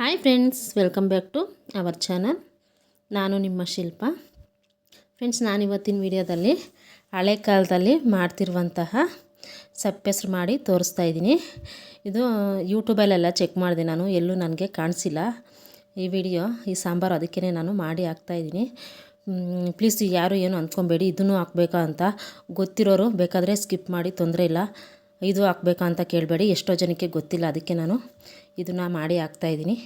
Hi friends welcome back to our channel ನಾನು ನಿಮ್ಮ ಶಿಲ್ಪ. Friends ನಾನಿವತ್ತಿನ ವಿಡಿಯೋದಲ್ಲಿ ಹಳೆ ಕಾಲದಲ್ಲಿ ಮಾಡ್ತಿರುವಂತಹ ಸಪ್ಪೆಸ್ರು ಮಾಡಿ ತೋರಿಸ್ತಾ ಇದ್ದೀನಿ. ಇದು ಯೂಟ್ಯೂಬಲ್ಲೆಲ್ಲ ಚೆಕ್ ಮಾಡಿದೆ ನಾನು, ಎಲ್ಲೂ ನನಗೆ ಕಾಣಿಸಿಲ್ಲ. ಈ ವಿಡಿಯೋ, ಈ ಸಾಂಬಾರು ಅದಕ್ಕೇ ನಾನು ಮಾಡಿ ಹಾಕ್ತಾಯಿದ್ದೀನಿ ಪ್ಲೀಸ್ ಯಾರು ಏನು ಅಂದ್ಕೊಬೇಡಿ ಇದನ್ನು ಹಾಕ್ಬೇಕಾ ಅಂತ ಗೊತ್ತಿರೋರು ಬೇಕಾದರೆ ಸ್ಕಿಪ್ ಮಾಡಿ, ತೊಂದರೆ ಇಲ್ಲ. ಇದು ಹಾಕ್ಬೇಕಾ ಅಂತ ಕೇಳಬೇಡಿ. ಎಷ್ಟೋ ಜನಕ್ಕೆ ಗೊತ್ತಿಲ್ಲ, ಅದಕ್ಕೆ ನಾನು ಇದನ್ನು ಮಾಡಿ ಹಾಕ್ತಾಯಿದ್ದೀನಿ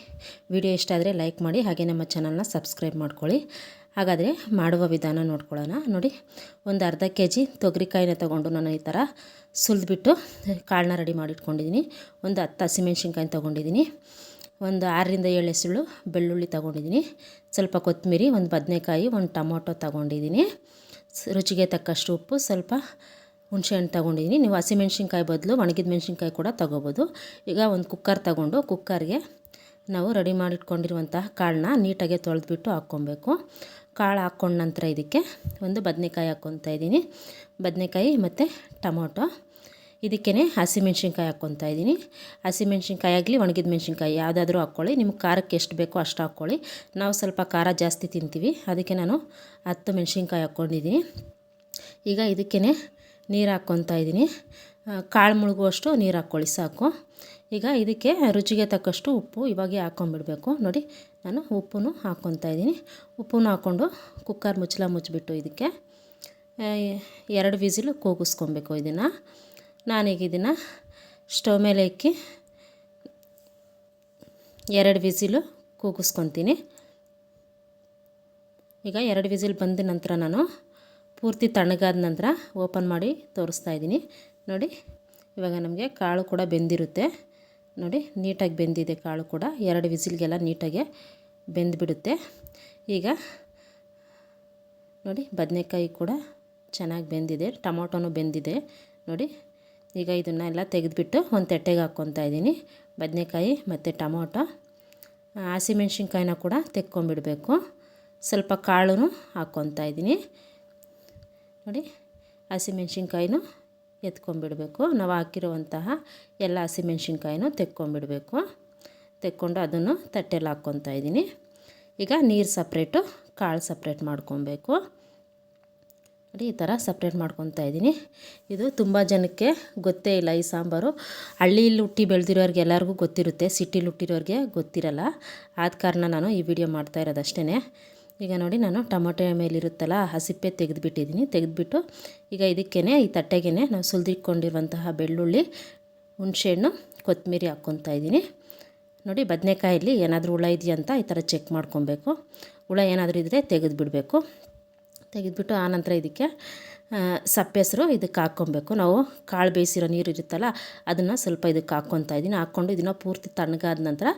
ವಿಡಿಯೋ ಇಷ್ಟ ಆದರೆ ಲೈಕ್ ಮಾಡಿ, ಹಾಗೆ ನಮ್ಮ ಚಾನಲ್ನ ಸಬ್ಸ್ಕ್ರೈಬ್ ಮಾಡ್ಕೊಳ್ಳಿ. ಹಾಗಾದರೆ ಮಾಡುವ ವಿಧಾನ ನೋಡ್ಕೊಳ್ಳೋಣ. ನೋಡಿ, ಒಂದು ಅರ್ಧ ಕೆ ಜಿ ತೊಗರಿಕಾಯಿನ ತೊಗೊಂಡು ನಾನು ಈ ಥರ ಸುಲಿದ್ಬಿಟ್ಟು ಕಾಳನ್ನ ರೆಡಿ ಮಾಡಿಟ್ಕೊಂಡಿದ್ದೀನಿ. ಒಂದು ಹತ್ತು ಹಸಿಮೆಣ್ಸಿನ್ಕಾಯಿ ತೊಗೊಂಡಿದ್ದೀನಿ. ಒಂದು ಆರರಿಂದ ಏಳು ಹೆಸಳು ಬೆಳ್ಳುಳ್ಳಿ ತೊಗೊಂಡಿದ್ದೀನಿ. ಸ್ವಲ್ಪ ಕೊತ್ತಂಬರಿ, ಒಂದು ಬದನೆಕಾಯಿ, ಒಂದು ಟೊಮೊಟೊ ತೊಗೊಂಡಿದ್ದೀನಿ. ರುಚಿಗೆ ತಕ್ಕಷ್ಟು ಉಪ್ಪು, ಸ್ವಲ್ಪ ಹುಣಸೆಹಣ್ಣು ತೊಗೊಂಡಿದ್ದೀನಿ ನೀವು ಹಸಿಮೆಣ್ಸಿನ್ಕಾಯಿ ಬದಲು ಒಣಗಿದ ಮೆಣಸಿನ್ಕಾಯಿ ಕೂಡ ತೊಗೋಬೋದು. ಈಗ ಒಂದು ಕುಕ್ಕರ್ ತಗೊಂಡು ಕುಕ್ಕರ್ಗೆ ನಾವು ರೆಡಿ ಮಾಡಿಟ್ಕೊಂಡಿರುವಂತಹ ಕಾಳನ್ನ ನೀಟಾಗಿ ತೊಳೆದ್ಬಿಟ್ಟು ಹಾಕ್ಕೊಬೇಕು. ಕಾಳು ಹಾಕ್ಕೊಂಡ ನಂತರ ಇದಕ್ಕೆ ಒಂದು ಬದನೆಕಾಯಿ ಹಾಕ್ಕೊತಾ ಇದ್ದೀನಿ ಬದನೆಕಾಯಿ ಮತ್ತು ಟೊಮೊಟೊ. ಇದಕ್ಕೇ ಹಸಿಮೆಣ್ಸಿನ್ಕಾಯಿ ಹಾಕ್ಕೊತಾ ಇದ್ದೀನಿ ಹಸಿಮೆಣ್ಸಿನ್ಕಾಯಿ ಆಗಲಿ, ಒಣಗಿದ ಮೆಣಸಿನ್ಕಾಯಿ ಯಾವುದಾದ್ರೂ ಹಾಕ್ಕೊಳ್ಳಿ. ನಿಮ್ಗೆ ಖಾರಕ್ಕೆ ಎಷ್ಟು ಬೇಕೋ ಅಷ್ಟು ಹಾಕ್ಕೊಳ್ಳಿ. ನಾವು ಸ್ವಲ್ಪ ಖಾರ ಜಾಸ್ತಿ ತಿಂತೀವಿ. ಅದಕ್ಕೆ ನಾನು ಹತ್ತು ಮೆಣಸಿನ್ಕಾಯಿ ಹಾಕ್ಕೊಂಡಿದ್ದೀನಿ ಈಗ ಇದಕ್ಕೇ ನೀರು ಹಾಕ್ಕೊತಾ ಇದ್ದೀನಿ. ಕಾಳು ಮುಳುಗುವಷ್ಟು ನೀರು ಹಾಕ್ಕೊಳ್ಳಿ, ಸಾಕು. ಈಗ ಇದಕ್ಕೆ ರುಚಿಗೆ ತಕ್ಕಷ್ಟು ಉಪ್ಪು ಇವಾಗೆ ಹಾಕ್ಕೊಂಬಿಡ್ಬೇಕು ನೋಡಿ, ನಾನು ಉಪ್ಪನ್ನು ಹಾಕ್ಕೊತಾ ಇದ್ದೀನಿ. ಉಪ್ಪನ್ನು ಹಾಕ್ಕೊಂಡು ಕುಕ್ಕರ್ ಮುಚ್ಚಲ ಮುಚ್ಚಿಬಿಟ್ಟು ಇದಕ್ಕೆ ಎರಡು ವಿಸಿಲು ಕೂಗಿಸ್ಕೊಬೇಕು ಇದನ್ನು. ನಾನೀಗ ಇದನ್ನು ಸ್ಟವ್ ಮೇಲೆ ಇಕ್ಕಿ ಎರಡು ವಿಸಿಲು ಕೂಗಿಸ್ಕೊತೀನಿ. ಈಗ ಎರಡು ವಿಸಿಲ್ ಬಂದ ನಂತರ ನಾನು ಪೂರ್ತಿ ತಣ್ಣಗಾದ ನಂತರ ಓಪನ್ ಮಾಡಿ ತೋರಿಸ್ತಾ ಇದ್ದೀನಿ. ನೋಡಿ, ಇವಾಗ ನಮಗೆ ಕಾಳು ಕೂಡ ಬೆಂದಿರುತ್ತೆ. ನೋಡಿ, ನೀಟಾಗಿ ಬೆಂದಿದೆ ಕಾಳು ಕೂಡ. ಎರಡು ವಿಸಿಲ್ಗೆಲ್ಲ ನೀಟಾಗೆ ಬೆಂದುಬಿಡುತ್ತೆ. ಈಗ ನೋಡಿ, ಬದನೆಕಾಯಿ ಕೂಡ ಚೆನ್ನಾಗಿ ಬೆಂದಿದೆ. ಟೊಮೊಟೊನೂ ಬೆಂದಿದೆ. ನೋಡಿ, ಈಗ ಇದನ್ನು ಎಲ್ಲ ತೆಗೆದುಬಿಟ್ಟು ಒಂದು ತಟ್ಟೆಗೆ ಹಾಕ್ಕೊತಾ ಇದ್ದೀನಿ. ಬದನೆಕಾಯಿ ಮತ್ತು ಟೊಮೊಟೊ, ಹಸಿಮೆಣ್ಸಿನ್ಕಾಯಿನ ಕೂಡ ತೆಕ್ಕೊಂಬಿಡಬೇಕು ಸ್ವಲ್ಪ ಕಾಳು ಹಾಕ್ಕೊತಾ ಇದ್ದೀನಿ. ನೋಡಿ ಹಸಿಮೆಣ್ಸಿನ್ಕಾಯಿನೂ ಎತ್ಕೊಂಡ್ಬಿಡಬೇಕು. ನಾವು ಹಾಕಿರುವಂತಹ ಎಲ್ಲ ಹಸಿಮೆಣ್ಸಿನ್ಕಾಯಿನೂ ತೆಕ್ಕೊಂಬಿಡಬೇಕು ತೆಕ್ಕೊಂಡು ಅದನ್ನು ತಟ್ಟೆಲಿ ಹಾಕ್ಕೊತಾ ಇದ್ದೀನಿ. ಈಗ ನೀರು ಸಪ್ರೇಟು, ಕಾಳು ಸಪ್ರೇಟ್ ಮಾಡ್ಕೊಬೇಕು. ನೋಡಿ, ಈ ಥರ ಸಪ್ರೇಟ್ ಮಾಡ್ಕೊತಾ ಇದ್ದೀನಿ. ಇದು ತುಂಬ ಜನಕ್ಕೆ ಗೊತ್ತೇ ಇಲ್ಲ, ಈ ಸಾಂಬಾರು. ಹಳ್ಳಿಲಿ ಹುಟ್ಟಿ ಬೆಳೆದಿರೋರಿಗೆ ಎಲ್ಲರಿಗೂ ಗೊತ್ತಿರುತ್ತೆ, ಸಿಟಿಲಿ ಹುಟ್ಟಿರೋರಿಗೆ ಗೊತ್ತಿರಲ್ಲ. ಆದ ಕಾರಣ ನಾನು ಈ ವಿಡಿಯೋ ಮಾಡ್ತಾ ಇರೋದು ಅಷ್ಟೇ ಈಗ ನೋಡಿ ನಾನು ಟೊಮೊಟೊ ಮೇಲಿರುತ್ತಲ್ಲ ಹಸಿಪ್ಪೆ ತೆಗೆದುಬಿಟ್ಟಿದ್ದೀನಿ. ತೆಗೆದುಬಿಟ್ಟು ಈಗ ಇದಕ್ಕೇ ಈ ತಟ್ಟೆಗೆ ನಾವು ಸುಲಿದಿಟ್ಕೊಂಡಿರುವಂತಹ ಬೆಳ್ಳುಳ್ಳಿ, ಹುಣಸೆಹಣ್ಣು, ಕೊತ್ತಂಬರಿ ಹಾಕ್ಕೊತಾ ಇದ್ದೀನಿ. ನೋಡಿ ಬದನೆಕಾಯಲ್ಲಿ ಏನಾದರೂ ಹುಳ ಇದೆಯಾ ಅಂತ ಈ ಥರ ಚೆಕ್ ಮಾಡ್ಕೊಬೇಕು. ಹುಳ ಏನಾದರೂ ಇದ್ದರೆ ತೆಗೆದುಬಿಡಬೇಕು. ತೆಗೆದುಬಿಟ್ಟು ಆನಂತರ ಇದಕ್ಕೆ ಸಪ್ಪೆಸರು ಇದಕ್ಕೆ ಹಾಕ್ಕೊಬೇಕು. ನಾವು ಕಾಳು ಬೇಯಿಸಿರೋ ನೀರು ಇರುತ್ತಲ್ಲ ಅದನ್ನು ಸ್ವಲ್ಪ ಇದಕ್ಕೆ ಹಾಕ್ಕೊತಾ ಇದ್ದೀನಿ. ಹಾಕ್ಕೊಂಡು ಇದನ್ನು ಪೂರ್ತಿ ತಣ್ಣಗಾದ ನಂತರ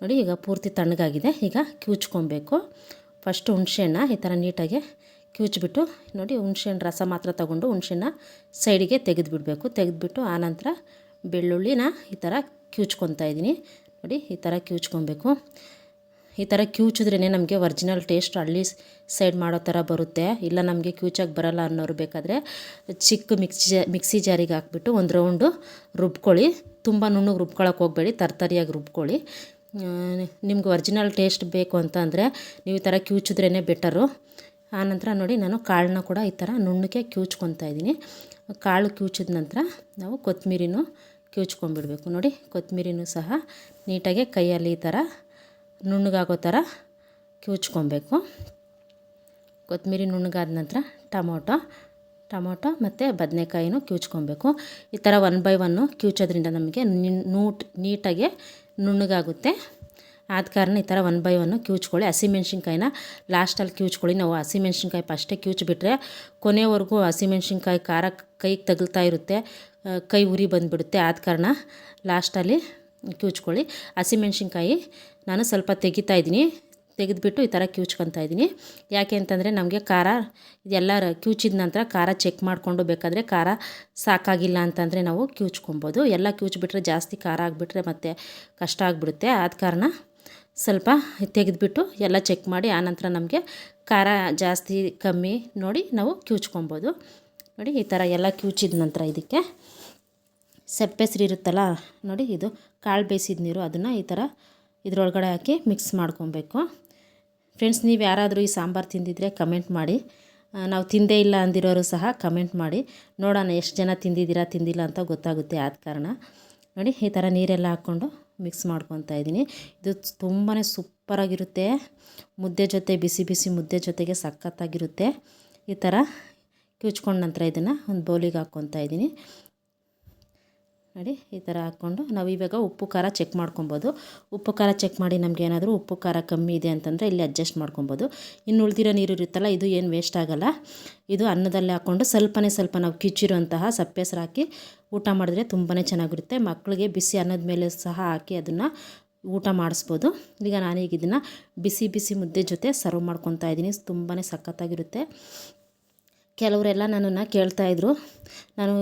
ನೋಡಿ ಈಗ ಪೂರ್ತಿ ತಣ್ಣಗಾಗಿದೆ. ಈಗ ಕ್ಯೂಚ್ಕೊಬೇಕು. ಫಸ್ಟು ಹುಣ್ಸೆಹಣ್ಣ ಈ ಥರ ನೀಟಾಗಿ ಕಿವುಚ್ಬಿಟ್ಟು ನೋಡಿ ಹುಣ್ಸೆಹಣ್ಣು ರಸ ಮಾತ್ರ ತೊಗೊಂಡು ಹುಣ್ಸೆಹಣ್ಣ ಸೈಡಿಗೆ ತೆಗೆದುಬಿಡಬೇಕು. ತೆಗೆದುಬಿಟ್ಟು ಆನಂತರ ಬೆಳ್ಳುಳ್ಳಿನ ಈ ಥರ ಕಿವುಚ್ಕೊತಾ ಇದ್ದೀನಿ. ನೋಡಿ ಈ ಥರ ಕಿವುಚ್ಕೊಬೇಕು ಈ ಥರ ಕಿವುಚಿದ್ರೇ ನಮಗೆ ಒರ್ಜಿನಲ್ ಟೇಸ್ಟ್ ಹಳ್ಳಿ ಸೈಡ್ ಮಾಡೋ ಥರ ಬರುತ್ತೆ. ಇಲ್ಲ ನಮಗೆ ಕ್ಯೂಚಾಗಿ ಬರೋಲ್ಲ ಅನ್ನೋರು ಬೇಕಾದರೆ ಚಿಕ್ಕ ಮಿಕ್ಸಿ ಮಿಕ್ಸಿ ಜಾರಿಗೆ ಹಾಕ್ಬಿಟ್ಟು ಒಂದು ರೌಂಡು ರುಬ್ಕೊಳ್ಳಿ. ತುಂಬ ನುಣ್ಣಗೆ ರುಬ್ಕೊಳಕ್ಕೆ ಹೋಗಬೇಡಿ, ತರ್ತರಿಯಾಗಿ ರುಬ್ಕೊಳ್ಳಿ. ನಿಮ್ಗೆ ಒರಿಜಿನಲ್ ಟೇಸ್ಟ್ ಬೇಕು ಅಂತ ಅಂದರೆ ನೀವು ಈ ಥರ ಕ್ಯೂಚಿದ್ರೇ ಬೆಟರು ಆನಂತರ ನೋಡಿ ನಾನು ಕಾಳನ್ನ ಕೂಡ ಈ ಥರ ನುಣ್ಣಗೆ ಕಿವುಚ್ಕೊತಾ ಇದ್ದೀನಿ. ಕಾಳು ಕಿವುಚಿದ ನಂತರ ನಾವು ಕೊತ್ತಂಬರಿನೂ ಕಿವುಚ್ಕೊಂಡ್ಬಿಡ್ಬೇಕು ನೋಡಿ ಕೊತ್ತಂಬರಿನೂ ಸಹ ನೀಟಾಗಿ ಕೈಯಲ್ಲಿ ಈ ಥರ ನುಣ್ಣಗಾಗೋ ಥರ ಕ್ಯೂಚ್ಕೊಬೇಕು. ಕೊತ್ತಂಬರಿ ನುಣ್ಣಗಾದ ನಂತರ ಟೊಮೊಟೊ ಟೊಮೊಟೊ ಮತ್ತು ಬದನೆಕಾಯಿನೂ ಕ್ಯೂಚ್ಕೊಬೇಕು. ಈ ಥರ ಒನ್ ಬೈ ಒನ್ನು ಕಿವುಚೋದ್ರಿಂದ ನಮಗೆ ನೂಟ್ ನೀಟಾಗಿ ನುಣ್ಣಗಾಗುತ್ತೆ. ಆದ ಕಾರಣ ಈ ಥರ ಒನ್ ಬೈ ಒನ್ನು ಕ್ಯೂಚ್ಕೊಳ್ಳಿ. ಹಸಿಮೆಣ್ಸಿನ್ಕಾಯಿನ ಲಾಸ್ಟಲ್ಲಿ ಕ್ಯೂಚ್ಕೊಳ್ಳಿ. ನಾವು ಹಸಿಮೆಣ್ಸಿನ್ಕಾಯಿ ಫಸ್ಟೇ ಕ್ಯೂಚ್ಬಿಟ್ರೆ ಕೊನೆವರೆಗೂ ಹಸಿಮೆಣ್ಸಿನ್ಕಾಯಿ ಖಾರ ಕೈಗೆ ತಗಲ್ತಾ ಇರುತ್ತೆ ಕೈ ಉರಿ ಬಂದುಬಿಡುತ್ತೆ. ಆದ ಕಾರಣ ಲಾಸ್ಟಲ್ಲಿ ಕ್ಯೂಚ್ಕೊಳ್ಳಿ. ಹಸಿಮೆಣ್ಸಿನ್ಕಾಯಿ ನಾನು ಸ್ವಲ್ಪ ತೆಗಿತಾ ಇದ್ದೀನಿ. ತೆಗೆದುಬಿಟ್ಟು ಈ ಥರ ಕ್ಯೂಚ್ಕೊತಾ ಇದ್ದೀನಿ. ಯಾಕೆ ಅಂತಂದರೆ ನಮಗೆ ಖಾರ ಇದೆಲ್ಲ ಕ್ಯೂಚಿದ ನಂತರ ಖಾರ ಚೆಕ್ ಮಾಡಿಕೊಂಡು ಬೇಕಾದರೆ ಖಾರ ಸಾಕಾಗಿಲ್ಲ ಅಂತಂದರೆ ನಾವು ಕ್ಯೂಚ್ಕೊಬೋದು. ಎಲ್ಲ ಕ್ಯೂಚ್ಬಿಟ್ರೆ ಜಾಸ್ತಿ ಖಾರ ಆಗಿಬಿಟ್ರೆ ಮತ್ತು ಕಷ್ಟ ಆಗಿಬಿಡುತ್ತೆ. ಆದ ಕಾರಣ ಸ್ವಲ್ಪ ತೆಗೆದುಬಿಟ್ಟು ಎಲ್ಲ ಚೆಕ್ ಮಾಡಿ ಆನಂತರ ನಮಗೆ ಖಾರ ಜಾಸ್ತಿ ಕಮ್ಮಿ ನೋಡಿ ನಾವು ಕ್ಯೂಚ್ಕೊಬೋದು. ನೋಡಿ ಈ ಥರ ಎಲ್ಲ ಕ್ಯೂಚಿದ ನಂತರ ಇದಕ್ಕೆ ಸೆಪ್ಪೆಸ್ರಿ ಇರುತ್ತಲ್ಲ ನೋಡಿ ಇದು ಕಾಳು ಬೇಯಿಸಿದ ನೀರು ಅದನ್ನು ಈ ಥರ ಇದರೊಳಗಡೆ ಹಾಕಿ ಮಿಕ್ಸ್ ಮಾಡ್ಕೊಬೇಕು. ಫ್ರೆಂಡ್ಸ್ ನೀವು ಯಾರಾದರೂ ಈ ಸಾಂಬಾರು ತಿಂದಿದ್ರೆ ಕಮೆಂಟ್ ಮಾಡಿ. ನಾವು ತಿಂದೇ ಇಲ್ಲ ಅಂದಿರೋರು ಸಹ ಕಮೆಂಟ್ ಮಾಡಿ. ನೋಡೋಣ ಎಷ್ಟು ಜನ ತಿಂದಿದ್ದೀರಾ, ತಿಂದಿಲ್ಲ ಅಂತ ಗೊತ್ತಾಗುತ್ತೆ ಆದ ಕಾರಣ. ನೋಡಿ, ಈ ಥರ ನೀರೆಲ್ಲ ಹಾಕ್ಕೊಂಡು ಮಿಕ್ಸ್ ಮಾಡ್ಕೊತಾ ಇದ್ದೀನಿ. ಇದು ತುಂಬಾ ಸೂಪರಾಗಿರುತ್ತೆ. ಮುದ್ದೆ ಜೊತೆ, ಬಿಸಿ ಬಿಸಿ ಮುದ್ದೆ ಜೊತೆಗೆ ಸಖತ್ತಾಗಿರುತ್ತೆ. ಈ ಥರ ಕಿವ್ಚ್ಕೊಂಡ ನಂತರ ಇದನ್ನು ಒಂದು ಬೌಲಿಗೆ ಹಾಕ್ಕೊತಾ ಇದ್ದೀನಿ. ನೋಡಿ ಈ ಥರ ಹಾಕ್ಕೊಂಡು ನಾವು ಇವಾಗ ಉಪ್ಪು ಖಾರ ಚೆಕ್ ಮಾಡ್ಕೊಬೋದು. ಉಪ್ಪು ಖಾರ ಚೆಕ್ ಮಾಡಿ ನಮ್ಗೆ ಏನಾದರೂ ಉಪ್ಪು ಖಾರ ಕಮ್ಮಿ ಇದೆ ಅಂತಂದರೆ ಇಲ್ಲಿ ಅಡ್ಜಸ್ಟ್ ಮಾಡ್ಕೊಬೋದು. ಇನ್ನು ಉಳಿದಿರೋ ನೀರು ಇರುತ್ತಲ್ಲ, ಇದು ಏನು ವೇಸ್ಟ್ ಆಗೋಲ್ಲ. ಇದು ಅನ್ನದಲ್ಲಿ ಹಾಕ್ಕೊಂಡು ಸ್ವಲ್ಪನೇ ಸ್ವಲ್ಪ ನಾವು ಕಿಚ್ಚಿರುವಂತಹ ಸಪ್ಪೆಸರು ಹಾಕಿ ಊಟ ಮಾಡಿದ್ರೆ ತುಂಬಾ ಚೆನ್ನಾಗಿರುತ್ತೆ. ಮಕ್ಕಳಿಗೆ ಬಿಸಿ ಅನ್ನದ ಮೇಲೆ ಸಹ ಹಾಕಿ ಅದನ್ನು ಊಟ ಮಾಡಿಸ್ಬೋದು. ಈಗ ನಾನೀಗ ಇದನ್ನು ಬಿಸಿ ಬಿಸಿ ಮುದ್ದೆ ಜೊತೆ ಸರ್ವ್ ಮಾಡ್ಕೊತಾ ಇದ್ದೀನಿ. ತುಂಬಾ ಸಖತ್ತಾಗಿರುತ್ತೆ. ಕೆಲವರೆಲ್ಲ ನನ್ನನ್ನು ಕೇಳ್ತಾಯಿದ್ರು ನಾನು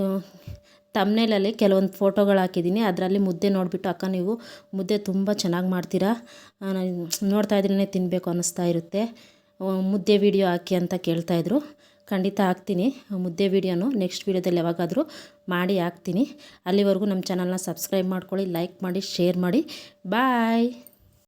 ತಮ್ನೇಲಲ್ಲಿ ಕೆಲವೊಂದು ಫೋಟೋಗಳು ಹಾಕಿದ್ದೀನಿ. ಅದರಲ್ಲಿ ಮುದ್ದೆ ನೋಡಿಬಿಟ್ಟು, ಅಕ್ಕ, ನೀವು ಮುದ್ದೆ ತುಂಬ ಚೆನ್ನಾಗಿ ಮಾಡ್ತೀರಾ? ನೋಡ್ತಾ ಇದ್ರೇ ತಿನ್ನಬೇಕು ಅನ್ನಿಸ್ತಾ ಇರುತ್ತೆ. ಮುದ್ದೆ ವೀಡಿಯೋ ಹಾಕಿ ಅಂತ ಕೇಳ್ತಾಯಿದ್ರು ಖಂಡಿತ ಹಾಕ್ತೀನಿ. ಮುದ್ದೆ ವೀಡಿಯೋನು ನೆಕ್ಸ್ಟ್ ವೀಡಿಯೋದಲ್ಲಿ ಯಾವಾಗಾದರೂ ಮಾಡಿ ಹಾಕ್ತೀನಿ. ಅಲ್ಲಿವರೆಗೂ ನಮ್ಮ ಚಾನಲ್ನ ಸಬ್ಸ್ಕ್ರೈಬ್ ಮಾಡ್ಕೊಳ್ಳಿ ಲೈಕ್ ಮಾಡಿ ಶೇರ್ ಮಾಡಿ. ಬಾಯ್